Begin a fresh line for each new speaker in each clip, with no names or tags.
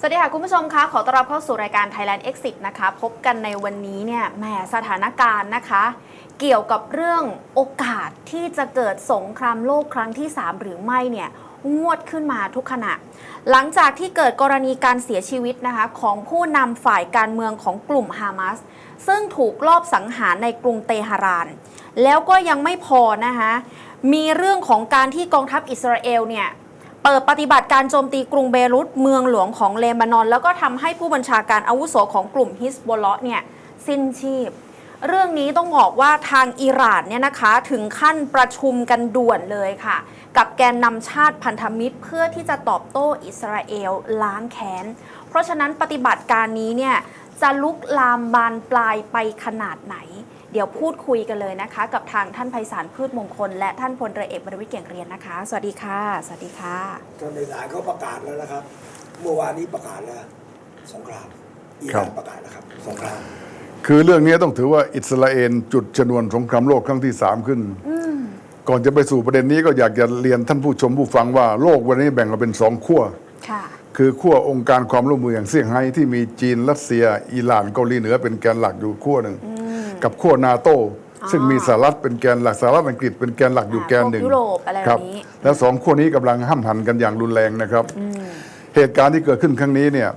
สวัสดีค่ะคุณผู้ชมคะขอต้อนรับเข้าสู่รายการ Thailand Exit นะคะ พบกันในวันนี้เนี่ยแหมสถานการณ์นะคะ เกี่ยวกับเรื่องโอกาสที่จะเกิดสงครามโลกครั้งที่ 3 หรือไม่เนี่ยงวดขึ้นมาทุกขณะ หลังจากที่เกิดกรณีการเสียชีวิตนะคะของผู้นำฝ่ายการเมืองของกลุ่มฮามาสซึ่งถูกลอบสังหารในกรุงเตหะราน แล้วก็ยังไม่พอนะคะมีเรื่องของการที่กองทัพอิสราเอลเนี่ย เปิดปฏิบัติการโจมตีกรุงเบรุตเมืองหลวงของเลบานอน แล้วก็ทำให้ผู้บัญชาการอาวุโสของกลุ่มฮิสบอลเลาะห์เนี่ยสิ้นชีพ เรื่องนี้ต้องบอกว่าทางอิหร่านเนี่ยนะคะถึงขั้นประชุมกันด่วนเลยค่ะ กับแกนนำชาติพันธมิตรเพื่อที่จะตอบโต้อิสราเอลล้างแค้น เพราะฉะนั้นปฏิบัติการนี้เนี่ยจะลุกลามบานปลายไปขนาดไหน เดี๋ยวพูดคุยกันเลยนะคะ กับทางท่านไพศาลพืชมงคล และท่านพลเรือเอกบรรวิทย์เก่งเรียนนะคะ สวัสดีค่ะ สวัสดีค่ะ
ท่านในศาลเขาประกาศแล้วนะครับ เมื่อวานนี้ประกาศแล้วสงครามอิห
ครั
ร่าน
บ
ประกาศนะครับสงคราม
คือเรื่องนี้ต้องถือว่าอิสราเอลจุดชนวนสงครามโลกครั้งที่สามขึ้นก่อนจะไปสู่ประเด็นนี้ก็อยากจะเรียนท่านผู้ชมผู้ฟังว่าโลกวันนี้แบ่งออกเป็นสองขั้ว
ค่ะ
คือขั้วองค์การความร่วมมืออย่างเซี่ยงไฮ้ที่มีจีนรัสเซีย อิหร่านเกาหลีเหนือเป็นแกนหลักอยู่ขั้วหนึ่ง กับขั้วนาโตซึ่งมีสหรัฐเป็นแกนหลักสหรัฐอังกฤษเป็นแกนหลักอยู่แกนหนึ่ง
พวกยุโรปอะไร
ครับ
แบบนี้
แล้วสองขั้วนี้กำลังห้ำหันกันอย่างรุนแรงนะครับ เหตุการณ์ที่เกิดขึ้นครั้งนี้เนี่ย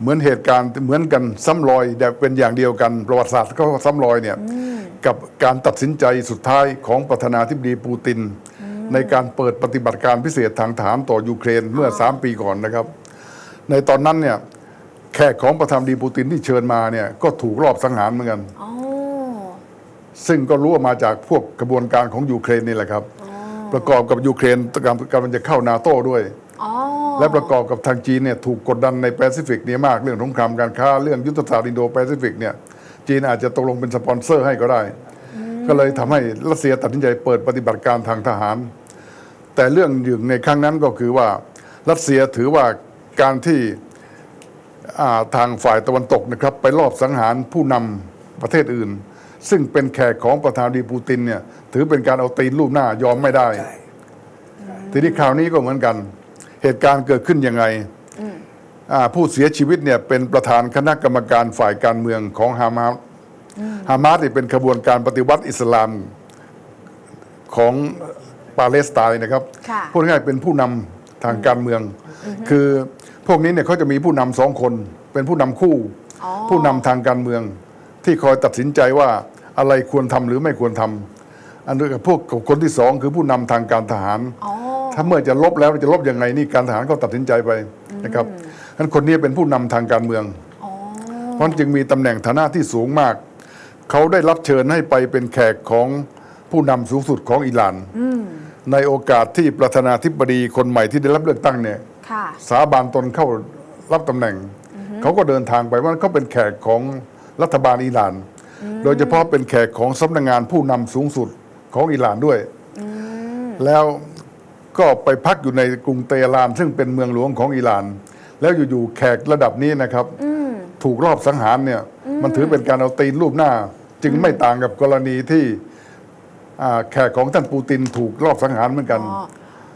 เหมือนเหตุการณ์เหมือนกันซ้ำรอยแต่เป็นอย่างเดียวกันประวัติศาสตร์ก็ซ้ำรอยเนี่ยกับการตัดสินใจสุดท้ายของประธานาธิบดีปูติน ในการเปิดปฏิบัติการพิเศษทางทหารต่อยูเครนเมื่อ 3 ปีก่อนนะครับ ในตอนนั้นเนี่ยแขกของประธานาธิบดีปูตินที่เชิญมาเนี่ยก็ถูกรอบสังหารเหมือนกัน
อ๋อ
ซึ่งก็รู้ว่ามาจากพวกกระบวนการของยูเครนนี่แหละครับ ประกอบกับยูเครนกำลังกำลังจะเข้านาโต้ด้วย
อ๋อ
และประกอบกับทางจีนเนี่ยถูกกดดันในแปซิฟิกเนี่ยมากเรื่องสงครามการค้าเรื่องยุทธศาสตร์อินโดแปซิฟิกเนี่ยจีนอาจจะตกลงเป็นสปอนเซอร์ให้ก็ได้ ก็เลยทำให้รัสเซียตัดสินใจเปิดปฏิบัติการทางทหาร แต่เรื่องหนึ่งในครั้งนั้นก็คือว่ารัสเซียถือว่าการที่อ่าทางฝ่ายตะวันตกนะครับ ไปลอบสังหารผู้นำประเทศอื่น ซึ่งเป็นแขกของประธานาธิบดีปูตินเนี่ยถือเป็นการเอาตีนรูปหน้ายอมไม่ได้
ใช่
ทีนี้คราวนี้ก็เหมือนกัน เหตุการณ์เกิดขึ้นยังไงอ่าผู้เสียชีวิตเนี่ยเป็นประธานคณะกรรมการฝ่ายการเมืองของฮามาสฮามาสเนี่ยเป็นขบวนการปฏิวัติอิสลามของปาเลสไตน์นะครับ
ค่ะ
พูดง่ายๆเป็นผู้นำทางการเมือง คือพวกนี้เนี่ยเขาจะมีผู้นำสองคน เป็นผู้นำคู่
อ๋อ
ผู้นำทางการเมือง ที่คอยตัดสินใจว่า อะไรควรทำหรือไม่ควรทำอันนี้กับพวกคนที่สองคือผู้นำทางการทหาร
อ๋อ
ถ้าเมื่อจะลบแล้วจะลบยังไงนี่การทหารก็ตัดสินใจไปนะครับฉะนั้นคนนี้เป็นผู้นำทางการเมือง
อ๋อ
เพราะจึงมีตำแหน่งฐานะที่สูงมาก เขาได้รับเชิญให้ไปเป็นแขกของผู้นำสูงสุดของอิหร่านในโอกาสที่ประธานาธิบดีคนใหม่ที่ได้รับเลือกตั้งเนี่ย
ค่ะ
สาบานตนเข้ารับตำแหน่ง เขาก็เดินทางไปว่าเขาเป็นแขกของรัฐบาลอิหร่าน โดยเฉพาะเป็นแขกของสำนักงานผู้นำสูงสุดของอิหร่านด้วย แล้วก็ไปพักอยู่ในกรุงเตหะรานซึ่งเป็นเมืองหลวงของอิหร่าน แล้วอยู่ๆแขกระดับนี้นะครับ ถูกรอบสังหารเนี่ยมันถือเป็นการเอาตีนรูปหน้า จึงไม่ต่างกับกรณีที่อ่าแขกของท่านปูตินถูกรอบสังหารเหมือนกัน
อ๋อ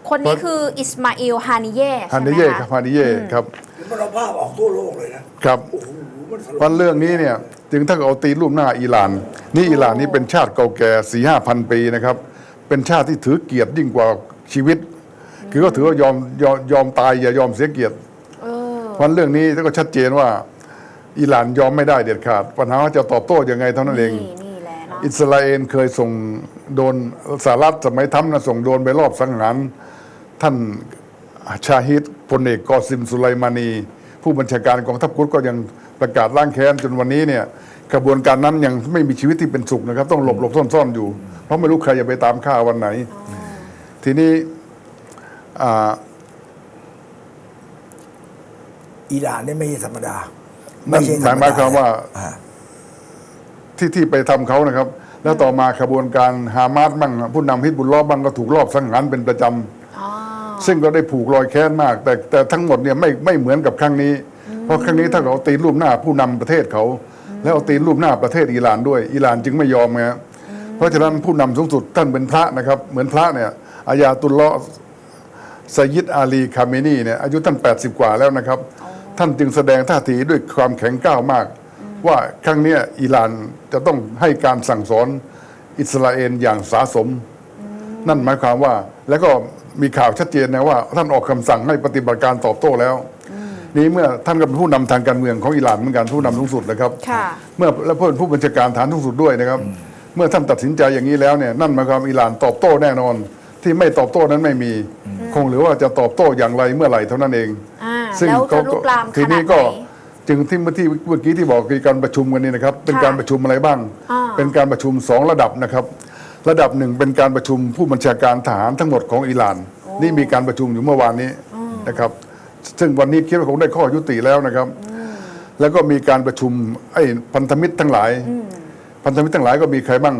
คนนี้คืออิสมาอิลฮานิเย่
ฮัน
ใช่ไหม
นิเย่
คะ
ครับฮันนิเย่ครับ
มันเอาภาพออกทั่วโลกเลยนะครับ โอ้โหมันสลด
วันเรื่องนี้เนี่ยจึงถ้าเอาตีรูปหน้าอิหร่าน นี่อิหร่านนี่เป็นชาติเก่าแก่สี่ห้าพันปีนะครับ เป็นชาติที่ถือเกียรติยิ่งกว่าชีวิต คือก็ถือว่ายอมยอมยอมตายอย่ายอมเสียเกียรติ
เออ
วันเรื่องนี้ก็ชัดเจนว่าอิหร่านยอมไม่ได้เด็ดขาด ปัญหาว่าจะตอบโต้ยังไงเท่านั้นเอง
นี่นี่แหละเนาะ
อิสราเอลเคยส่งโดนสหรัฐสมัยทำนะส่งโดนไปรอบสังหารท่านชาฮิดพลเอกกอซิมสุไลมานี ผู้บัญชาการกองทัพกุดก็ยัง ประกาศล้างแค้นจนวันนี้เนี่ยกระบวนการนั้นยังไม่มีชีวิตที่เป็นสุขนะครับ ต้องหลบหลบซ่อนซ่อนอยู่ เพราะไม่รู้ใครจะไปตามฆ่าวันไหน ทีนี้อ่า
อิหร่านนี่ไม่ใช่ธรรมดา
นั่น
ใช่
หมายหมายความว่า
อ่า
ที่ที่ไปทำเขานะครับ แล้วต่อมาขบวนการฮามาสบ้างผู้นำฮิตบุลลอฮ์บ้างก็ถูกรอบสังหารเป็นประจำ
อ๋อ
ซึ่งก็ได้ผูกรอยแค้นมาก แต่แต่ทั้งหมดเนี่ยไม่ไม่เหมือนกับครั้งนี้ เพราะครั้งนี้ถ้าเขาตีนรูปหน้าผู้นำประเทศเขา แล้วเอาตีนรูปหน้าประเทศอิหร่านด้วย อิหร่านจึงไม่ยอมไงเพราะฉะนั้นผู้นำสูงสุดท่านเป็นพระนะครับ เหมือนพระเนี่ยอายาตุลเลาะห์ไซยิดอาลีคาเมนีเนี่ยอายุท่าน 80 กว่าแล้วนะครับ ท่านจึงแสดงท่าทีด้วยความแข็งกร้าวมาก ว่าครั้งนี้อิหร่านจะต้องให้การสั่งสอนอิสราเอลอย่างสาสม นั่นหมายความว่าแล้วก็มีข่าวชัดเจนนะว่า ท่านออกคำสั่งให้ปฏิบัติการตอบโต้แล้ว นี่เมื่อท่านก็เป็นผู้นำทางการเมืองของอิหร่านเหมือนกันผู้นำสูงสุดนะครับ
ค่ะ
เมื่อและเพื่อนผู้บัญชาการฐานสูงสุดด้วยนะครับ เมื่อท่านตัดสินใจอย่างนี้แล้วเนี่ยนั่นหมายความอิหร่านตอบโต้แน่นอน ที่ไม่ตอบโต้นั้นไม่มี คงเหรือว่าจะตอบโต้อย่างไรเมื่อไหร่เท่านั้นเอง
อ่าแล้วจะลุกลามข
ที
นา
นี้
ดไห
ก็
น
จึงที่เมื่อที่เมื่อกี้ที่บอกมีการประชุมกันนี่นะครับ เป็น
ค่ะ
การประชุมอะไรบ้าง
อ่า
เป็นการประชุมสองระดับนะครับ ระดับหนึ่งเป็นการประชุมผู้บัญชาการทหารทั้งหมดของอิหร่าน นี่มีการประชุมอยู่เมื่อวานนี้นะครับ ซึ่งวันนี้คิดว่าคงได้ข้อยุติแล้วนะครับ แล้วก็มีการประชุมไอ้พันธมิตรทั้งหลาย พันธมิตรทั้งหลายก็มีใครบ้าง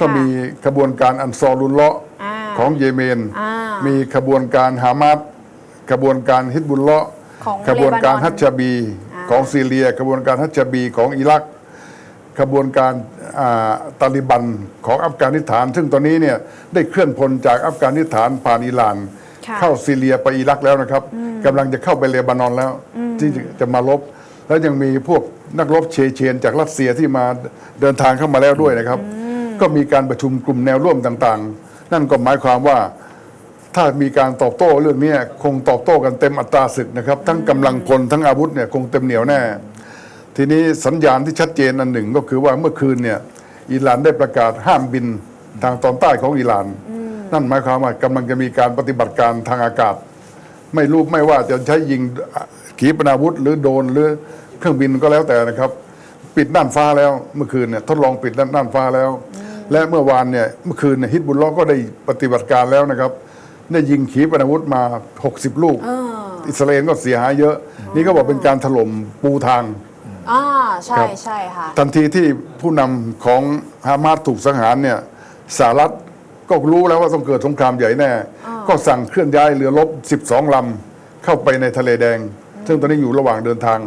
ก็มีขบวนการอันซอรุลเลาะห์
อ่า
ของเยเมน
อ่า
มีขบวนการฮามาสขบวนการฮิตบุลเลาะห์
ของ
ขบวนการ
เลบานอน
ฮัจจาบี
อ่า
ของซีเรีย ขบวนการฮัจจาบีของอิรักขบวนการอ่าตาลิบันของอัฟกานิสถาน ซึ่งตอนนี้เนี่ยได้เคลื่อนพลจากอัฟกานิสถานผ่านอิหร่าน
ค่ะ
เข้าซีเรียไปอิรักแล้วนะครับกำลังจะเข้าไปเลบานอนแล้ว ที่จะมาลบ แล้วยังมีพวกนักรบเชเชน จากรัสเซียที่มาเดินทางเข้ามาแล้วด้วยนะครับ ก็มีการประชุมกลุ่มแนวร่วมต่างๆ นั่นก็หมายความว่าถ้ามีการตอบโต้เรื่องนี้คงตอบโต้กันเต็มอัตราศึกนะครับ ทั้งกำลังพลทั้งอาวุธเนี่ยคงเต็มเหนียวแน่ ทีนี้สัญญาณที่ชัดเจนอันหนึ่งก็คือว่าเมื่อคืนเนี่ยอิหร่านได้ประกาศห้ามบินทางตอนใต้ของอิหร่าน นั่นหมายความว่ากำลังจะมีการปฏิบัติการทางอากาศ ไม่รู้ไม่ว่าจะใช้ยิงขีปนาวุธหรือโดรนหรือเครื่องบินก็แล้วแต่นะครับ ปิดน่านฟ้าแล้วเมื่อคืนเนี่ยทดลองปิดน่านฟ้าแล้ว และเมื่อวานเนี่ยเมื่อคืนเนี่ยฮิตบุลเลาะห์ก็ได้ปฏิบัติการแล้วนะครับได้ยิงขีปนาวุธมา 60 ลูก
เออ
อิสราเอลก็เสียหายเยอะ นี่ก็บอกเป็นการถล่มปูทาง
อ่าใช่
ครับ
ใช่ค่ะ
ทันทีที่ผู้นำของฮามาสถูกสังหารเนี่ยสหรัฐ ก็รู้แล้วว่าต้องเกิดสงครามใหญ่แน่ ก็สั่งเคลื่อนย้ายเรือรบ 12 ลำ เข้าไปในทะเลแดง ซึ่งตอนนี้อยู่ระหว่างเดินทาง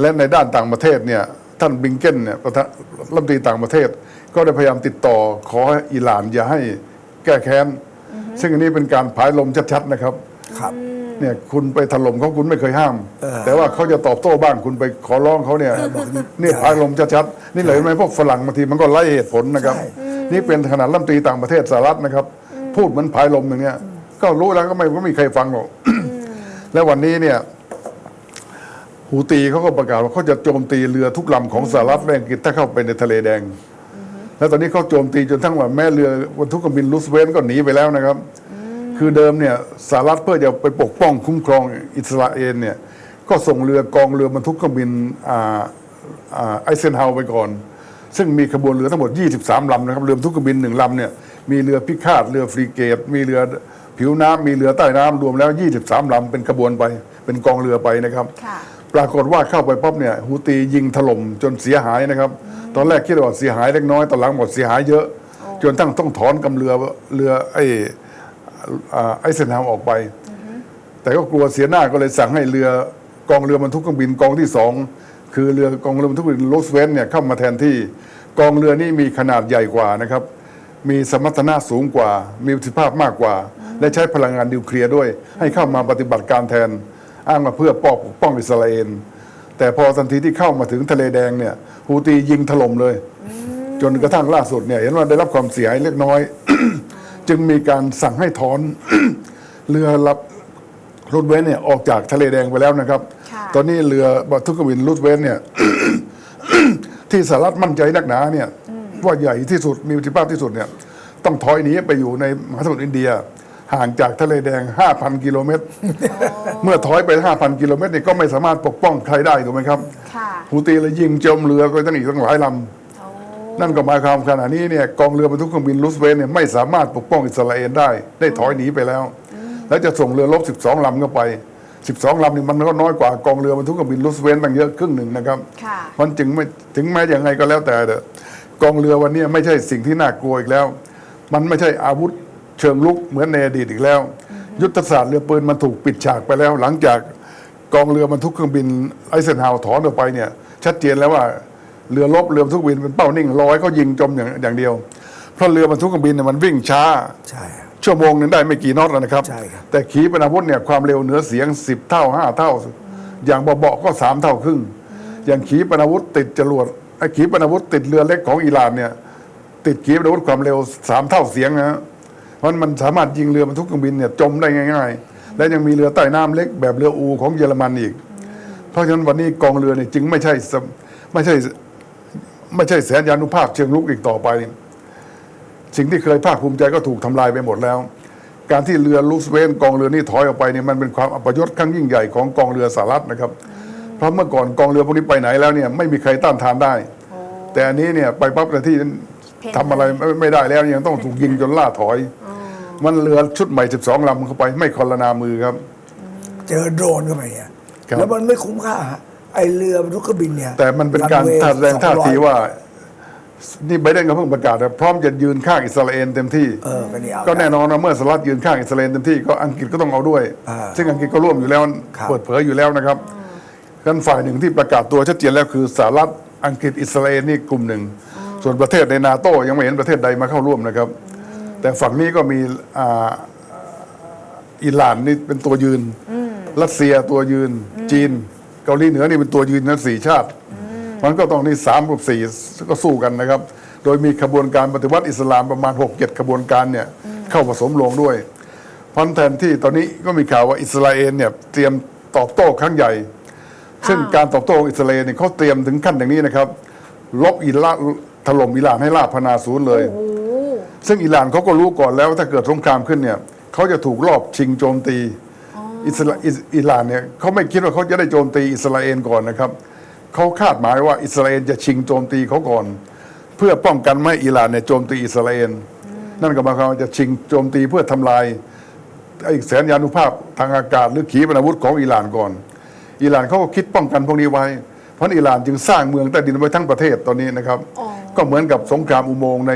และในด้านต่างประเทศเนี่ยท่านบิงเกนเนี่ยประธานรัฐมนตรีต่างประเทศ ก็ได้พยายามติดต่อขอให้อิหร่านอย่าให้แก้แค้น ซึ่งอันนี้เป็นการผายลมชัดๆนะครับ
ครับ
เนี่ยคุณไปถล่มเขาคุณไม่เคยห้าม
เออ
แต่ว่าเขาจะตอบโต้บ้างคุณไปขอร้องเขาเนี่ยนี่พายลมชัดๆนี่เลยไหมพวกฝรั่งบางทีมันก็ไล่เหตุผลนะครับ
ใช่
นี่เป็นขนาดรัฐมนตรีต่างประเทศสหรัฐนะครับ พูดเหมือนพายลมอย่างเนี้ยก็รู้แล้วก็ไม่ก็ไม่มีใครฟังหรอกแล้ววันนี้เนี่ยฮูตีเขาก็ประกาศว่าเขาจะโจมตีเรือทุกลำของสหรัฐและอังกฤษถ้าเข้าไปในทะเลแดง แล้วตอนนี้เขาโจมตีจนทั้งว่าแม่เรือบรรทุกเครื่องบินรูสเวลต์ก็หนีไปแล้วนะครับ คือเดิมเนี่ยสหรัฐเพื่อจะไปปกป้องคุ้มครองอิสราเอลเนี่ยก็ส่งเรือกองเรือบรรทุกเครื่องบินอ่าอ่าไอเซนเฮาไปก่อน ซึ่งมีขบวนเรือทั้งหมด 23 ลำนะครับเรือบรรทุกเครื่องบินหนึ่งลำเนี่ยมีเรือพิฆาตเรือฟรีเกต มีเรือผิวน้ำมีเรือใต้น้ำรวมแล้ว 23 ลำเป็นขบวนไป เป็นกองเรือไปนะครับ
ค่ะ
ปรากฏว่าเข้าไปปั๊บเนี่ยฮูตียิงถล่มจนเสียหายนะครับ ตอนแรกคิดว่าเสียหายเล็กน้อยตอนหลังหมดเสียหายเยอะ จนทั้งต้องถอนกำเรือเรือไอ้อ่า ไอเซนฮาวออกไป แต่ก็กลัวเสียหน้าก็เลยสั่งให้เรือกองเรือบรรทุกเครื่องบินกองที่สองคือเรือกองเรือบรรทุกเครื่องบินโรสเวนเนี่ยเข้ามาแทนที่กองเรือนี้มีขนาดใหญ่กว่านะครับ มีสมรรถนะสูงกว่า มีประสิทธิภาพมากกว่า และใช้พลังงานนิวเคลียร์ด้วย ให้เข้ามาปฏิบัติการแทน อ้างมาเพื่อปกป้องอิสราเอลแต่พอทันทีที่เข้ามาถึงทะเลแดงเนี่ยฮูตียิงถล่มเลย จนกระทั่งล่าสุดเนี่ยเห็นว่าได้รับความเสียหายเล็กน้อย จึงมีการสั่งให้ถอนเรือรับรูดเวนเนี่ยออกจากทะเลแดงไปแล้วนะครับ
ค่ะ
ตอนนี้เรือบรรทุกเครื่องบินรูดเวนเนี่ยที่สหรัฐมั่นใจนักหนาเนี่ยว่าใหญ่ที่สุดมีประสิทธิภาพที่สุดเนี่ยต้องถอยหนีไปอยู่ในมหาสมุทรอินเดีย ห่างจากทะเลแดง 5,000 กิโลเมตร เมื่อถอยไป 5,000 กิโลเมตรเนี่ยก็ไม่สามารถปกป้องใครได้ถูกไหมครับ
ค่ะ
ฮูตีเลยยิงโจมเรือไปตั้งอีกตั้งหลายลำ
โอ้
นั่นก็หมายความขณะนี้เนี่ยกองเรือบรรทุกเครื่องบินรูสเวนต์เนี่ยไม่สามารถปกป้องอิสราเอลได้ ได้ถอยหนีไปแล้ว แล้วจะส่งเรือรบ 12 ลำเข้าไป 12 ลำนี่มันก็น้อยกว่ากองเรือบรรทุกเครื่องบินรูสเวนต์ตั้งเยอะครึ่งหนึ่งนะครับ
ค่ะ
มันจึงไม่ถึงแม้อย่างไงก็แล้วแต่เถอะกองเรือวันนี้ไม่ใช่สิ่งที่น่ากลัวอีกแล้ว มันไม่ใช่อาวุธเชิงลุกเหมือนในอดีตอีกแล้ว ยุทธศาสตร์เรือปืนมันถูกปิดฉากไปแล้ว หลังจากกองเรือบรรทุกเครื่องบินไอเซนฮาวถอนออกไปเนี่ยชัดเจนแล้วว่า เรือรบเรือบรรทุกเครื่องบินเป็นเป้านิ่งรอให้เขายิงจมอย่างอย่างเดียว เพราะเรือบรรทุกเครื่องบินเนี่ยมันวิ่งช้า
ใช่ครับ
ชั่วโมงหนึงได้ไม่กี่น็อตแล้วนะครับ
ใช่ครับ
แต่ขีปนาวุธเนี่ยความเร็วเหนือเสียง 10 เท่า 5 เท่า อย่างเบาๆก็สามเท่าครึ่ง อย่างขีปนาวุธติดจรวดไอ้ขีปนาวุธติดเรือเล็กของอิหร่านเนี่ยติดขีปนาวุธความเร็วสามเท่าเสียงนะฮะเพราะมันสามารถยิงเรือบรรทุกเครื่องบินเนี่ยจมได้ง่าย ๆ และยังมีเรือใต้น้ำเล็กแบบเรืออูของเยอรมันอีก เพราะฉะนั้นวันนี้กองเรือเนี่ยจึงไม่ใช่สมไม่ใช่ ไม่ใช่แสนยานุภาพเชิงลุกอีกต่อไป สิ่งที่เคยภาคภูมิใจก็ถูกทำลายไปหมดแล้ว การที่เรือลูสเวนกองเรือนี่ถอยออกไปเนี่ยมันเป็นความอัปยศครั้งยิ่งใหญ่ของกองเรือสหรัฐนะครับ เพราะเมื่อก่อนกองเรือพวกนี้ไปไหนแล้วเนี่ยไม่มีใครต้านทานได้ แต่อันนี้เนี่ยไปปั๊บในที่ทำอะไรไม่ไม่ได้แล้วยังต้องถูกยิงจนล่าถอย มันเรือชุดใหม่ 12ลำเข้าไป ไม่คอลนามือครับ
เจอโดรนเข้าไปเนี่ย
ครับ
แล้วมันไม่คุ้มค่าฮะ ไอเรือบรรทุกเครื่องบินเนี่ย
แต่มันเป็นการ
รัวย์
แสดงท่าที
200
ว่า นี่ไบเดนก็เพิ่งประกาศนะพร้อมจะยืนข้างอิสราเอลเต็มที่
เออก็นี่เอา
ก็แน่นอนนะเมื่อสหรัฐยืนข้างอิสราเอลเต็มที่ก็อังกฤษก็ต้องเอาด้วย
อ่า
ซึ่งอังกฤษก็ร่วมอยู่แล้ว
ครับ
เปิดเผยอยู่แล้วนะครับกันฝ่ายหนึ่งที่ประกาศตัวชัดเจนแล้วคือสหรัฐอังกฤษอิสราเอลนี่กลุ่มหนึ่ง ส่วนประเทศในนาโต้ยังไม่เห็นประเทศใดมาเข้าร่วมนะครับ แต่ฝั่งนี้ก็มีอ่าอิหร่านนี่เป็นตัวยืน รัสเซียตัวยืนจีน เกาหลีเหนือนี่เป็นตัวยืนนะสี่ชาติ มันก็ต้องนี่สามกับสี่ก็สู้กันนะครับ โดยมีขบวนการปฏิวัติอิสลามประมาณหกเจ็ดขบวนการเนี่ยเข้าผสมลงด้วยเพราะแทนที่ตอนนี้ก็มีข่าวว่าอิสราเอลเนี่ยเตรียมตอบโต้ครั้งใหญ่ ซึ่งการตอบโต้ของอิสราเอลเนี่ยเขาเตรียมถึงขั้นอย่างนี้นะครับ ลบอิรักถล่มอิหร่านให้ราบพนาศูนย์เลย
โอ้โห
ซึ่งอิหร่านเขาก็รู้ก่อนแล้วว่าถ้าเกิดสงครามขึ้นเนี่ยเขาจะถูกลอบชิงโจมตี อิสราอิสอิหร่านเนี่ยเขาไม่คิดว่าเขาจะได้โจมตีอิสราเอลก่อนนะครับเขาคาดหมายว่าอิสราเอลจะชิงโจมตีเขาก่อน เพื่อป้องกันไม่ให้อิหร่านเนี่ยโจมตีอิสราเอลนั่นก็หมายความว่าจะชิงโจมตีเพื่อทำลายไอ้แสนยานุภาพทางอากาศหรือขีปนาวุธของอิหร่านก่อน อิหร่านเขาก็คิดป้องกันพวกนี้ไว้ เพราะอิหร่านจึงสร้างเมืองใต้ดินไว้ทั้งประเทศตอนนี้นะครับ
อ๋อ
ก็เหมือนกับสงครามอุโมงค์ใน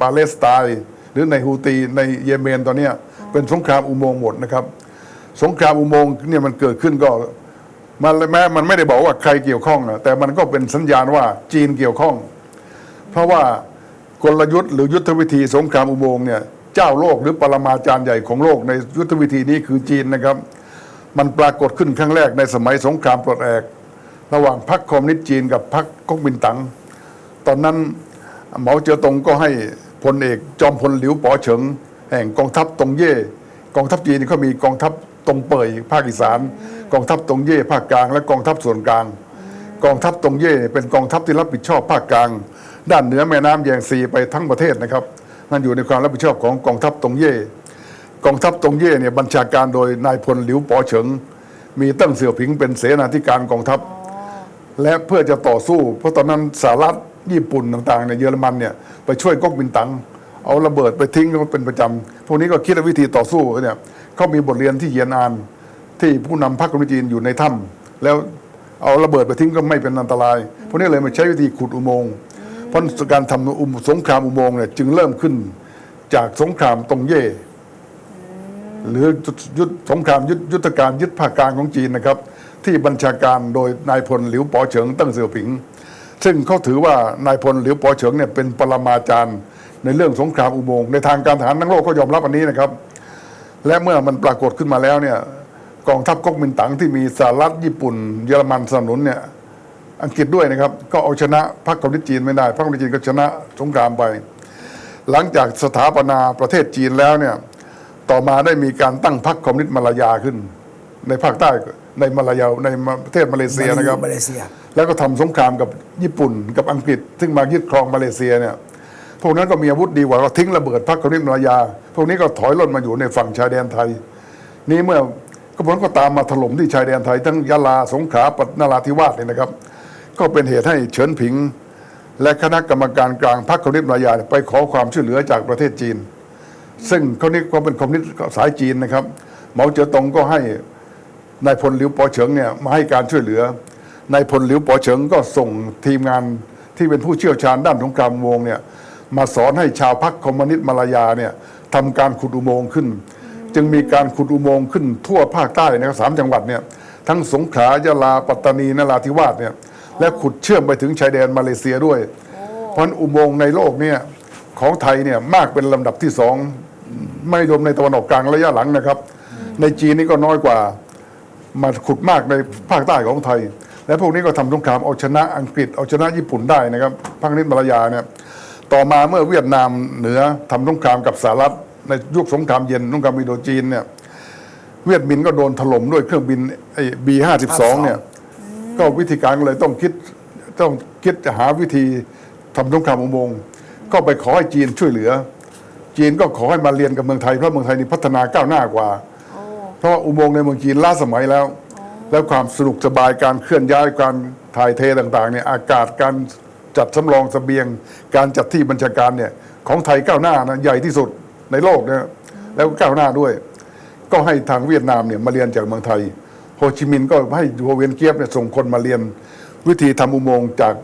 ปาเลสไตน์หรือในฮูตีในเยเมนตอนเนี้ยเป็นสงครามอุโมงค์หมดนะครับ สงครามอุโมงค์เนี่ยมันเกิดขึ้นก็มันแม้มันไม่ได้บอกว่าใครเกี่ยวข้องนะแต่มันก็เป็นสัญญาณว่าจีนเกี่ยวข้อง เพราะว่ากลยุทธ์หรือยุทธวิธีสงครามอุโมงค์เนี่ยเจ้าโลกหรือปรมาจารย์ใหญ่ของโลกในยุทธวิธีนี้คือจีนนะครับ มันปรากฏขึ้นครั้งแรกในสมัยสงครามปลดแอก ระหว่างพรรคคอมมิวนิสต์จีนกับพรรคก๊กมินตั๋งตอนนั้นเหมาเจ๋อตงก็ให้พลเอกจอมพลหลิวป๋อเฉิง แห่งกองทัพตงเย่กองทัพจีนเขามีกองทัพ ตรงเป่ยภาคอีสาน กองทัพตรงเย่ภาคกลาง และกองทัพส่วนกลาง กองทัพตรงเย่เป็นกองทัพที่รับผิดชอบภาคกลาง ด้านเหนือแม่น้ำแยงซีไปทั้งประเทศนะครับนั่นอยู่ในความรับผิดชอบของกองทัพตรงเย่กองทัพตรงเย่เนี่ยบัญชาการโดยนายพลหลิวปอเฉิง มีตั้งเสี่ยวผิงเป็นเสนาธิการกองทัพ และเพื่อจะต่อสู้ เพราะตอนนั้นสหรัฐญี่ปุ่นต่างๆเนี่ยเยอรมันเนี่ยไปช่วยก๊กมินตั๋งเอาระเบิดไปทิ้งเขาเป็นประจำพวกนี้ก็คิดวิธีต่อสู้เนี่ย เขามีบทเรียนที่เยียนอาน ที่ผู้นำพรรคคอมมิวนิสต์จีนอยู่ในถ้ำแล้วเอาระเบิดไปทิ้งก็ไม่เป็นอันตรายพวกนี้เลยมาใช้วิธีขุดอุโมงค์เพราะการทำอุสงครามอุโมงค์เนี่ยจึงเริ่มขึ้นจากสงครามตงเย่หรือยุทธสงครามยุทธยุทธการยึดภาคกลางของจีนนะครับ ที่บัญชาการโดยนายพลหลิวป๋อเฉิงตั้งเสี่ยวผิง ซึ่งเขาถือว่านายพลหลิวป๋อเฉิงเนี่ยเป็นปรมาจารย์ในเรื่องสงครามอุโมงค์ในทางการทหารทั้งโลกก็ยอมรับอันนี้นะครับ และเมื่อมันปรากฏขึ้นมาแล้วเนี่ยกองทัพก๊กมินตั๋งที่มีสหรัฐญี่ปุ่น เยอรมันสนับสนุนเนี่ยอังกฤษด้วยนะครับ ก็เอาชนะพรรคคอมมิวนิสต์จีนไม่ได้พรรคคอมมิวนิสต์จีนก็ชนะสงครามไป หลังจากสถาปนาประเทศจีนแล้วเนี่ยต่อมาได้มีการตั้งพรรคคอมมิวนิสต์มาลายาขึ้น ในภาคใต้ในมาลายาในประเทศมาเลเซียนะครับ
มาเลเซีย
แล้วก็ทำสงครามกับญี่ปุ่นกับอังกฤษ ซึ่งมายึดครองมาเลเซียเนี่ย พวกนั้นก็มีอาวุธดีกว่าก็ทิ้งระเบิดพรรคคอมมิวนิสต์มาลายา พวกนี้ก็ถอยร่นมาอยู่ในฝั่งชายแดนไทย นี่เมื่อกบฏก็ตามมาถล่มที่ชายแดนไทย ทั้งยะลาสงขลาปัตนราธิวาสเนี่ยนะครับ ก็เป็นเหตุให้เฉินผิง และคณะกรรมการกลางพรรคคอมมิวนิสต์มาลายาเนี่ยไปขอความช่วยเหลือจากประเทศจีน ซึ่งเขานี่ก็เป็นคอมมิวนิสต์สายจีนนะครับเหมาเจ๋อตงก็ให้นายพลหลิวป๋อเฉิงเนี่ยมาให้การช่วยเหลือนายพลหลิวป๋อเฉิงก็ส่งทีมงานที่เป็นผู้เชี่ยวชาญด้านสงครามอุโมงเนี่ย มาสอนให้ชาวพรรคคอมมิวนิสต์มาลายาเนี่ยทำการขุดอุโมงค์ขึ้น จึงมีการขุดอุโมงค์ขึ้นทั่วภาคใต้นะครับสามจังหวัดเนี่ยทั้งสงขลายะลาปัตตานีนราธิวาสเนี่ยและขุดเชื่อมไปถึงชายแดนมาเลเซียด้วย เพราะอุโมงค์ในโลกเนี่ยของไทยเนี่ยมากเป็นลำดับที่สองไม่รวมในตะวันออกกลางระยะหลังนะครับ ในจีนนี่ก็น้อยกว่ามาขุดมากในภาคใต้ของไทย และพวกนี้ก็ทำสงครามเอาชนะอังกฤษเอาชนะญี่ปุ่นได้นะครับพังนิดมาลายาเนี่ย ต่อมาเมื่อเวียดนามเหนือทำสงครามกับสหรัฐในยุคสงครามเย็นสงครามอินโดจีนเนี่ยเวียดมินก็โดนถล่มด้วยเครื่องบินไอ้บีห้าสิบสองเนี่ย ก็วิธีการก็เลยต้องคิดต้องคิดจะหาวิธีทำสงครามอุโมงค์ก็ไปขอให้จีนช่วยเหลือ จีนก็ขอให้มาเรียนกับเมืองไทยเพราะเมืองไทยนี่พัฒนาก้าวหน้ากว่า เพราะอุโมงค์ในเมืองจีนล้าสมัยแล้ว แล้วความสะดวกสบายการเคลื่อนย้ายการถ่ายเทต่างๆเนี่ยอากาศการ จัดสำรองสเสบียง การจัดที่บัญชาการเนี่ยของไทยก้าวหน้านะใหญ่ที่สุดในโลกนะแล้วก้าวหน้าด้วย ก็ให้ทางเวียดนามเนี่ยมาเรียนจากเมืองไทย โฮจิมินห์ก็ให้โฮเวียนเกียบเนี่ยส่งคนมาเรียน วิธีทำอุโมงค์จาก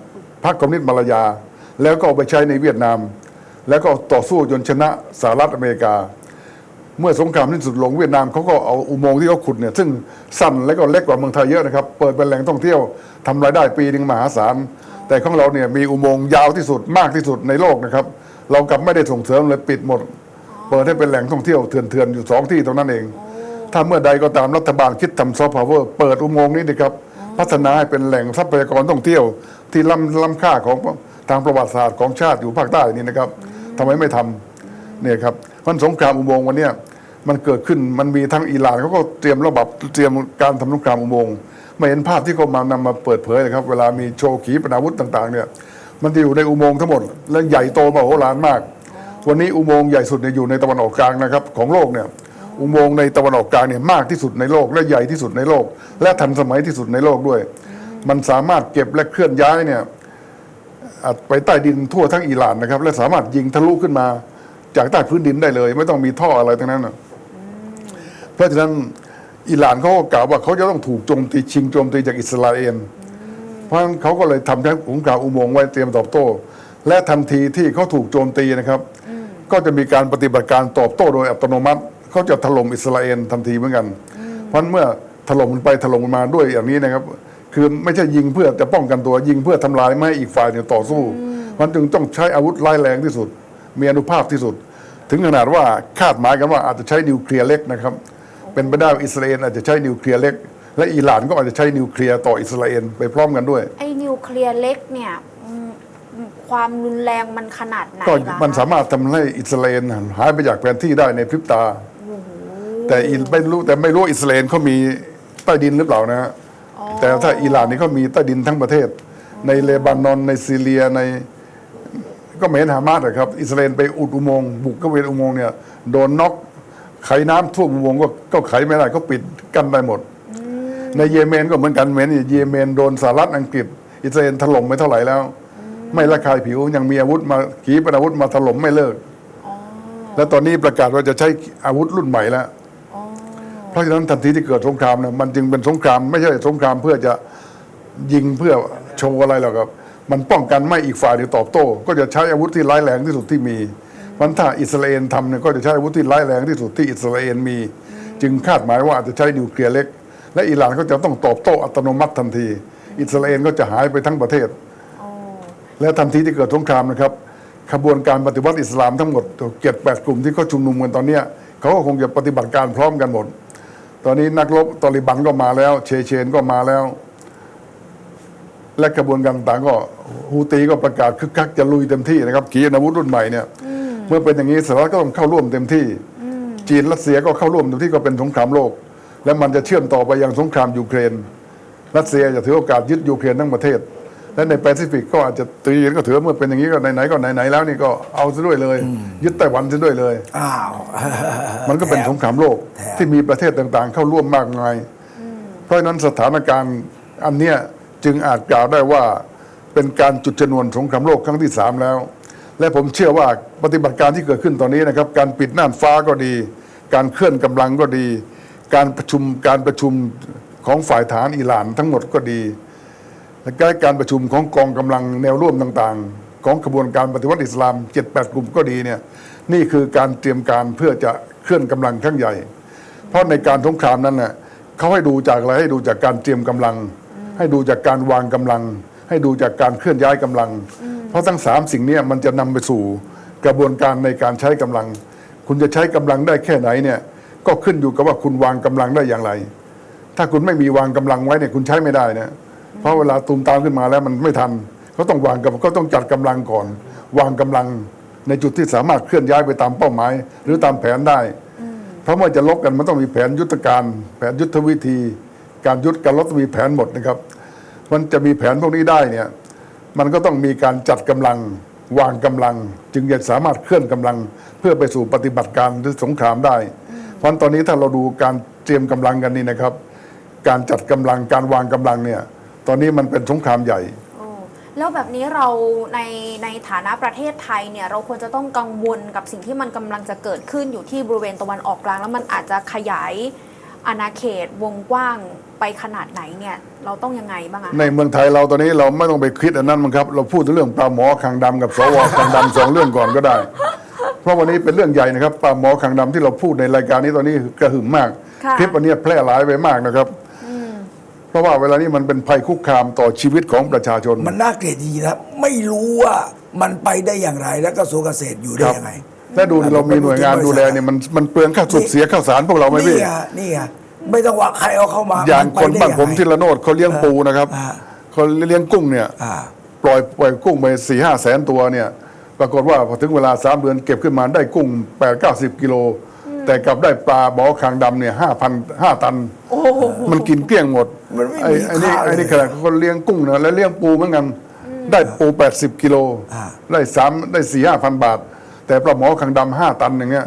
พรรคคอมมิวนิสต์มาลายา แล้วก็เอาไปใช้ในเวียดนาม แล้วก็ต่อสู้จนชนะสหรัฐอเมริกา เมื่อสงครามสิ้นสุดลงเวียดนามเขาก็เอาอุโมงค์ที่เขาขุดเนี่ยซึ่งสั้นและก็เล็กกว่าเมืองไทยเยอะนะครับ เปิดเป็นแหล่งท่องเที่ยวทำรายได้ปีหนึ่งมหาศาล แต่ของเราเนี่ยมีอุโมงค์ยาวที่สุดมากที่สุดในโลกนะครับ เรากลับไม่ได้ส่งเสริมเลยปิดหมด เปิดให้เป็นแหล่งท่องเที่ยวเถื่อนๆอยู่สองที่ตรงนั้นเอง ถ้าเมื่อใดก็ตามรัฐบาลคิดทำซอฟต์พาวเวอร์เปิดอุโมงค์นี้นะครับพัฒนาให้เป็นแหล่งทรัพยากรท่องเที่ยว ที่ล้ำล้ำค่าของทางประวัติศาสตร์ของชาติอยู่ภาคใต้นี่นะครับทำไมไม่ทำเนี่ยครับเพราะสงครามอุโมงค์วันเนี้ยมันเกิดขึ้นมันมีทั้งอิหร่านเขาก็เตรียมระบบเตรียมการทำสงครามอุโมงค์ ไม่เห็นภาพที่เขามานำมาเปิดเผยเลยครับ เวลามีโชว์ขีปนาวุธต่างๆเนี่ยมันจะอยู่ในอุโมงค์ทั้งหมด และใหญ่โตมโหฬารมาก วันนี้อุโมงค์ใหญ่สุดเนี่ยอยู่ในตะวันออกกลางนะครับของโลกเนี่ยอุโมงค์ในตะวันออกกลางเนี่ยมากที่สุดในโลก และใหญ่ที่สุดในโลก และทันสมัยที่สุดในโลกด้วย มันสามารถเก็บและเคลื่อนย้ายเนี่ยไปใต้ดินทั่วทั้งอิหร่านนะครับ และสามารถยิงทะลุขึ้นมาจากใต้พื้นดินได้เลย ไม่ต้องมีท่ออะไรทั้งนั้นเพราะฉะนั้น อิหร่านเขาก็กล่าวว่าเขาจะต้องถูกโจมตีชิงโจมตีจากอิสราเอลเพราะฉะนั้นเขาก็เลยทำทั้งสงครามอุโมงค์ไว้เตรียมตอบโต้ และทันทีที่เขาถูกโจมตีนะครับ ก็จะมีการปฏิบัติการตอบโต้โดยอัตโนมัติเขาจะถล่มอิสราเอลทันทีเหมือนกัน เพราะนั้นเมื่อถล่มมันไปถล่มมันมาด้วยอย่างนี้นะครับ คือไม่ใช่ยิงเพื่อจะป้องกันตัวยิงเพื่อทำลายไม่ให้อีกฝ่ายเนี่ยต่อสู้ มันจึงต้องใช้อาวุธร้ายแรงที่สุด มีอนุภาพที่สุด ถึงขนาดว่าคาดหมายกันว่าอาจจะใช้นิวเคลียร์เล็กนะครับ เป็นไปได้ว่าอิสราเอลอาจจะใช้นิวเคลียร์เล็ก และอิหร่านก็อาจจะใช้นิวเคลียร์ต่ออิสราเอลไปพร้อมกันด้วย
ไอ้นิวเคลียร์เล็กเนี่ยอืมความรุนแรงมันขนาดไหน
ก็
ล่ะ
มัน
คะ
สามารถทำให้อิสราเอลหายไปจากแผนที่ได้ในพริบตา แต่อินไม่รู้แต่ไม่รู้ว่าอิสราเอลเขามีใต้ดินหรือเปล่านะฮะแต่ถ้าอิหร่านนี่เขามีใต้ดินทั้งประเทศ ในเลบานอนในซีเรียใน ก็ไม่เห็นฮามาสอะครับ อิสราเอลไปอุดอุโมงค์บุกเข้าไปในอุโมงค์เนี่ยโดนน็อก ไขน้ำท่วมอุโมงค์ก็ก็ไขไม่ได้ก็ปิดกั้นได้หมด ในเยเมนก็เหมือนกันเหมือนเยเมนโดนสหรัฐอังกฤษ อิสราเอลถล่มไปเท่าไหร่แล้ว ไม่ละคายผิวยังมีอาวุธมาขีปนาวุธมาถล่มไม่เลิกแล้วตอนนี้ประกาศว่าจะใช้อาวุธรุ่นใหม่แล้วเพราะฉะนั้นทันทีที่เกิดสงครามเนี่ยมันจึงเป็นสงครามไม่ใช่สงครามเพื่อจะยิงเพื่อโชว์อะไรหรอกครับ มันป้องกันไม่อีกฝ่ายหรือตอบโต้ ก็จะใช้อาวุธที่ร้ายแรงที่สุดที่มี มันถ้าอิสราเอลทำเนี่ยก็จะใช้อาวุธที่ร้ายแรงที่สุดที่อิสราเอลมี จึงคาดหมายว่าอาจจะใช้นิวเคลียร์เล็ก และอิหร่านก็จะต้องตอบโต้อัตโนมัติทันที อิสราเอลก็จะหายไปทั้งประเทศ และทันทีที่เกิดสงครามนะครับขบวนการปฏิวัติอิสลามทั้งหมดเจ็ดแปดกลุ่มที่เขาชุมนุมกันตอนเนี้ยเขาก็คงจะปฏิบัติการพร้อมกันหมด ตอนนี้นักรบตอริบันก็มาแล้ว เชเชนก็มาแล้ว และกระบวนการต่างๆก็ฮูตีก็ประกาศคึกคักจะลุยเต็มที่นะครับขีปนาวุธรุ่นใหม่เนี่ย เมื่อเป็นอย่างนี้สหรัฐก็ต้องเข้าร่วมเต็มที่ จีนรัสเซียก็เข้าร่วมเต็มที่ก็เป็นสงครามโลก และมันจะเชื่อมต่อไปยังสงครามยูเครน รัสเซียจะถือโอกาสยึดยูเครนทั้งประเทศ และในแปซิฟิกก็อาจจะตีกันก็ถือว่าเมื่อเป็นอย่างนี้ก็ไหนๆก็ไหนๆแล้วนี่ก็เอาซะด้วยเลย ยึดไต้หวันซะด้วยเลย
อ้าว
มันก็เป็น
แถม
สงครามโลก
แถม
ที่มีประเทศต่างๆ เข้าร่วมมากมาย เพราะฉะนั้นสถานการณ์อันเนี้ยจึงอาจกล่าวได้ว่าเป็นการจุดชนวนสงครามโลกครั้งที่สามแล้ว และผมเชื่อว่าปฏิบัติการที่เกิดขึ้นตอนนี้นะครับ การปิดน่านฟ้าก็ดี การเคลื่อนกำลังก็ดี การประชุมการประชุมของฝ่ายฐานอิหร่านทั้งหมดก็ดี และการประชุมของกองกำลังแนวร่วมต่างๆ ของกระบวนการปฏิวัติอิสลาม 7-8 กลุ่มก็ดีเนี่ยนี่คือการเตรียมการเพื่อจะเคลื่อนกำลังครั้งใหญ่ เพราะในการสงครามนั้นน่ะเขาให้ดูจากอะไรให้ดูจากการเตรียมกำลัง ให้ดูจากการวางกำลัง ให้ดูจากการเคลื่อนย้ายกำลัง เพราะทั้งสามสิ่งเนี้มันจะนำไปสู่กระบวนการในการใช้กำลัง คุณจะใช้กำลังได้แค่ไหนเนี่ยก็ขึ้นอยู่กับว่าคุณวางกำลังได้อย่างไร ถ้าคุณไม่มีวางกำลังไว้เนี่ยคุณใช้ไม่ได้นะเพราะเวลาตูมตามขึ้นมาแล้วมันไม่ทันเขาต้องวางกับก็ต้องจัดกำลังก่อน วางกำลังในจุดที่สามารถเคลื่อนย้ายไปตามเป้าหมาย หรือตามแผนได้ เพราะเมื่อจะลบกันมันต้องมีแผนยุทธการ แผนยุทธวิธี การยุทธการลบต้องมีแผนหมดนะครับ มันจะมีแผนพวกนี้ได้เนี่ย มันก็ต้องมีการจัดกำลังวางกำลัง จึงจะสามารถเคลื่อนกำลัง เพื่อไปสู่ปฏิบัติการหรือสงครามได้ เพราะตอนนี้ถ้าเราดูการเตรียมกำลังกันนี่นะครับ การจัดกำลังการวางกำลังเนี่ยตอนนี้มันเป็นสงครามใหญ่
แล้วแบบนี้เราในในฐานะประเทศไทยเนี่ยเราควรจะต้องกังวลกับสิ่งที่มันกำลังจะเกิดขึ้นอยู่ที่บริเวณตะวันออกกลาง แล้วมันอาจจะขยาย อาณาเขตวงกว้างไปขนาดไหนเนี่ยเราต้องยังไงบ้างอะ
ในเมืองไทยเราตอนนี้เราไม่ต้องไปคิดอันนั้นมั้งครับ เราพูดถึงเรื่องปลาหมอคางดำกับสวคางดำสองเรื่องก่อนก็ได้ เพราะวันนี้เป็นเรื่องใหญ่นะครับปลาหมอคางดำที่เราพูดในรายการนี้ตอนนี้กระหึ่มมาก
ค่ะ
คลิปอันเนี้ยแพร่หลายไปมากนะครับเพราะว่าเวลานี้มันเป็นภัยคุกคามต่อชีวิตของประชาชน
มันน่าเกลียดดีนะไม่รู้ว่ามันไปได้อย่างไรแล้วกระทรวงเกษตรอยู่ได้
ครับ
ยังไง
และดูเรามีหน่วยงานดูแลเนี่ยมันมันเปลืองค่าสุบเสียข้าวสารพวกเราไหม
นี่
พี่
ไงนี่ไงไม่ต้องว่าใครเอาเข้ามา
อย่าง
ไป
คน
ได้
บ้านผม
ยังไง
ที่ละโนดเขาเลี้ยงปูนะครับ
อ่า
เขาเลี้ยงกุ้งเนี่ย
อ่า
ปล่อยปล่อยกุ้งไปสี่ห้าแสนตัวเนี่ย ปรากฏว่าพอถึงเวลาสามเดือนเก็บขึ้นมาได้กุ้งแปดเก้าสิบกิโลแต่กลับได้ปลาบอคางดำเนี่ยห้าพันห้าตัน มันกินเกลี้ยงหมด
มันไม่
ไอ้
มี
ไอ้นี่
ค่าเลย
ไอ้นี่ขนาดคนเลี้ยงกุ้งนะแล้วเลี้ยงปูเหมือนกัน ได้ปูแปดสิบกิโล
อ่า
ได้สามได้สี่ห้าพันบาท แต่ปลาหมอคางดำห้าตันอย่างเงี้ย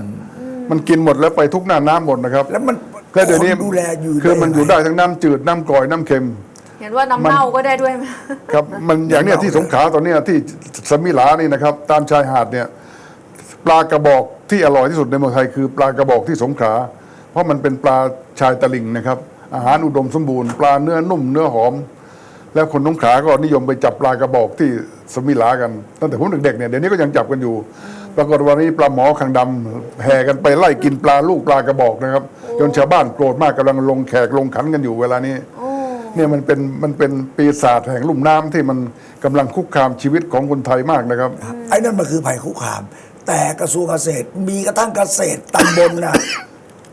มันกินหมดแล้วไปทุกหน้าน้ำหมดนะครับ
แล้วมัน
แล้วเดี๋ยวนี้
คนดูแลอยู่
คือมันอยู่
งง
ได้ทั้งน้ำจืดน้ำกร่อยน้ำเค็ม
เห็นว่าน้ำ
มัน
เน่าก็ได้ด้วยไหม
ครับมันอย่างเนี้ยที่สงขลาตอนเนี้ยที่สมิลานี่นะครับ ตามชายหาดเนี่ยปลากระบอกที่อร่อยที่สุดในเมืองไทยคือปลากระบอกที่สงขลาเพราะมันเป็นปลาชายตะลิงนะครับ อาหารอุดมสมบูรณ์ปลาเนื้อนุ่มเนื้อหอม แล้วคนสงขลาก็นิยมไปจับปลากระบอกที่สมิลากันตั้งแต่ผมเด็กๆเนี่ยเดี๋ยวนี้ก็ยังจับกันอยู่ ปรากฏวันนี้ปลาหมอคางดำแห่กันไปไล่กินปลาลูกปลากระบอกนะครับ จนชาวบ้านโกรธมากกำลังลงแขกลงขันกันอยู่เวลานี้เนี่ยมันเป็นมันเป็นปีศาจแห่งลุ่มน้ำที่มันกำลังคุกคามชีวิตของคนไทยมากนะครับ
ไอ้นั่นมันคือภัยคุกคาม แต่กระทรวงเกษตรมีกระทั่งเกษตรตำบลน่ะ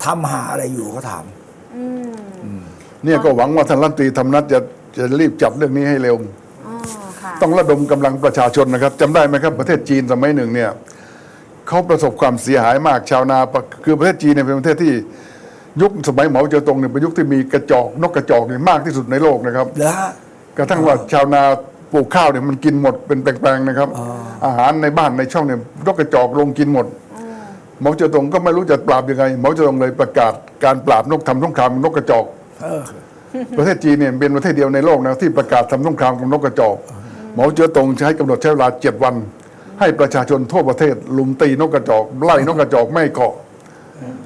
ทำหาอะไรอยู่เขาถาม
เนี่ยก็หวังว่าท่านรัฐมนตรีธรรมนัฐจะจะรีบจับเรื่องนี้ให้เร็ว
อ๋อค่ะ
ต้องระดมกำลังประชาชนนะครับจำได้ไหมครับประเทศจีนสมัยหนึ่งเนี่ย เขาประสบความเสียหายมากชาวนาปะคือประเทศจีนเนี่ยเป็นประเทศที่ยุคสมัยเหมาเจ๋อตงเนี่ยเป็นยุคที่มีกระจอกนกกระจอกเนี่ยมากที่สุดในโลกนะครับ
แล้วฮะ
กระทั่งว่าชาวนาปลูกข้าวเนี่ยมันกินหมดเป็นแปลงๆนะครับ อาหารในบ้านในช่องเนี่ยนกกระจอกลงกินหมดเหมาเจ๋อตงก็ไม่รู้จะปราบยังไงเหมาเจ๋อตงเลยประกาศการปราบนกทำสงครามนกกระจอก
เออ
ประเทศจีนเนี่ยเป็นประเทศเดียวในโลกนะที่ประกาศทำสงครามกับนกกระจอกเหมาเจ๋อตงใช้กำหนดใช้เวลาเจ็ดวัน ให้ประชาชนทั่วประเทศลุมตีนกกระจอก ไล่นกกระจอกไม่ให้เกาะ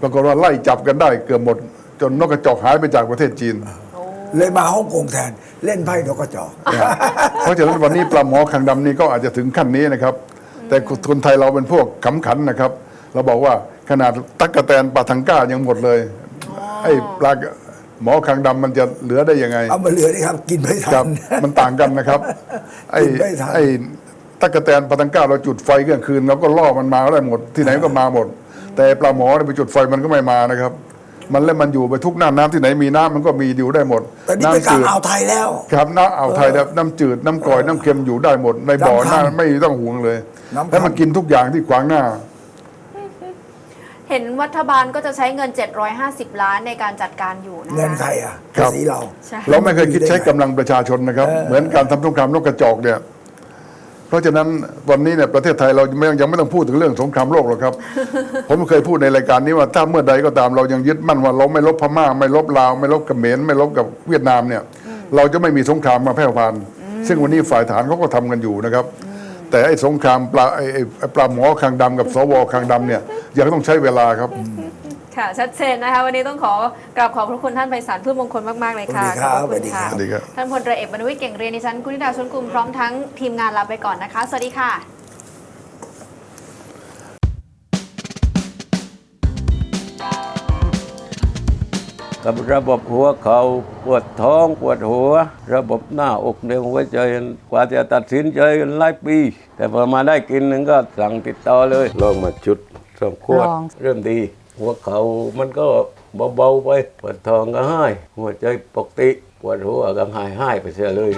ปรากฏว่าไล่จับกันได้เกือบหมด จนนกกระจอกหายไปจากประเทศจีน
เลยมาฮ่องกงแทนเล่นไพ่นกกระจอก
เพราะฉะนั้นวันนี้ปลาหมอคางดำนี่ก็อาจจะถึงขั้นนี้นะครับ แต่คนไทยเราเป็นพวกขำขันนะครับ เราบอกว่าขนาดตั๊กแตนปลาทังก้ายังหมดเลยไอ้ปลาหมอคางดำมันจะเหลือได้ยังไง
เอามาเหลือนี่ครับ กินไม่
ค
ทั
รับ
น
มันต่างกันนะครับ ไอ้
กินไม่ทัน
ไอ้ ตั๊กแตนปลาทังก้าเราจุดไฟกลางคืนเราก็ล่อมันมาได้หมด ที่ไหนก็มาหมด แต่ปลาหมอเนี่ยไปจุดไฟมันก็ไม่มานะครับ มันแล้วมันอยู่ไปทุกหน้าน้ำที่ไหนมีน้ำมันก็มีอยู่ได้หมด
แต่นี่ไปกลาง
จืด
อ่าวไทยแล้ว
ครับน้ำอ่าวไทยครับน้ำจืดน้ำกร่อยน้ำเค็มอยู่ได้หมด ในบ่อ
น้ำ
หน้า
ค่ำ
ไม่ต้องห่วงเลย
น้ำค่ำ
แล้วมันกินทุกอย่างที่ขวางหน้า
เห็นรัฐบาลก็จะใช้เงิน 750 ล้านในการจัดการอยู่นะคะ
เงินใครอะ
ครับ
ภาษีเรา
ใช่
เราไม่เคยคิดใช้กำลังประชาชนนะครับ เหมือนการทำสงครามนกกระจอกเนี่ย เพราะฉะนั้นวันนี้เนี่ยประเทศไทยเราไม่ยังไม่ต้องพูดถึงเรื่องสงครามโลกหรอกครับ ผมเคยพูดในรายการนี้ว่าถ้าเมื่อใดก็ตามเรายังยึดมั่นว่าเราไม่ลบพม่าไม่ลบลาว ไม่ลบเขมรไม่ลบกับเวียดนามเนี่ยเราจะไม่มีสงครามมาแพร่พันซึ่งวันนี้ฝ่ายฐานเขาก็ทำกันอยู่นะครับ แต่ไอ้สงครามปลาไอ้ไอ้ไอ้ปลาหมอคางดำกับสวคางดำเนี่ยยังต้องใช้เวลาครับ
ค่ะ ชัดเจนนะคะ วันนี้ต้องขอกราบขอบพระคุณท่านไพศาลพืชมงคลมาก ๆ เลยค่ะ
สวัสดีครับ
ขอบพะณค่ะ
สวัสดีครับ
สวัสดีครับ
ท่านพลเรือเอกบรรณวิทย์เก่งเรียนดิฉันกุณิดาชนกลุ่มพร้อมทั้งทีมงานลาไปก่อนนะคะ สวัสดีค่ะ
กับระบบหัวเขาปวดท้องปวดหัว ระบบหน้าอกในหัวใจกว่าจะตัดสินใจกันหลายปี แต่พอมาได้กินหนึ่งก็สั่งติดต่อเลย ลองมาชุดสองขวด
ลอง
เริ่มดี หัวเขามันก็เบาๆไปปวดท้องก็หายหัวใจปกติปวดหัวก็หายหายไปเสียเลย